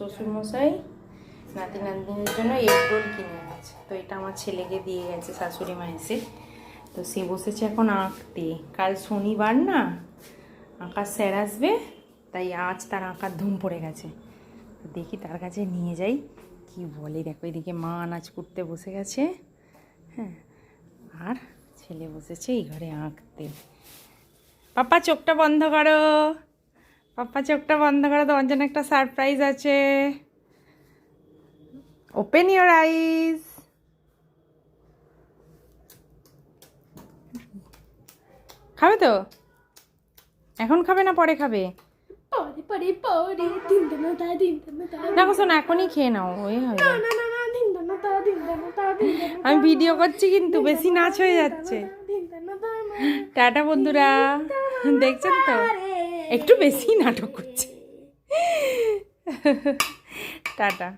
শ্বশুরমশাই নাতি নাতনির জন্য এগ রোল কিনে এনেছে। তো এটা আমার ছেলেকে দিয়ে গেছে, শাশুড়ি মা এসে তো সে বসেছে এখন আঁকতে। কাল শনিবার না, আঁকার স্যার আসবে, তাই আজ তার আঁকার ধুম পড়ে গেছে। দেখি তার কাছে নিয়ে যাই, কি বলে। দেখো এদিকে মা আনাজ কুটতে বসে গেছে হ্যাঁ। আর ছেলে বসেছে এই ঘরে আঁকতে। পাপা, চোখটা বন্ধ করো। পাপা চোখটা বন্ধ করো তোমার জন্য একটা সারপ্রাইজ আছে। ওপেন ইওর আইস খাবে তো? এখন খাবে না পরে খাবে? পরে পরে পরে দিন দানা তা দিন দানা তা দেখো শোনো এখনই খেয়ে নাও ওই হবে না না না না দিন দানা তা দিন দানা তা দিন আমি ভিডিও করছি কিন্তু বেশি নাচ হয়ে যাচ্ছে। টাটা বন্ধুরা। দেখছেন তো? একটু বেশি নাটক করছে। টাটা।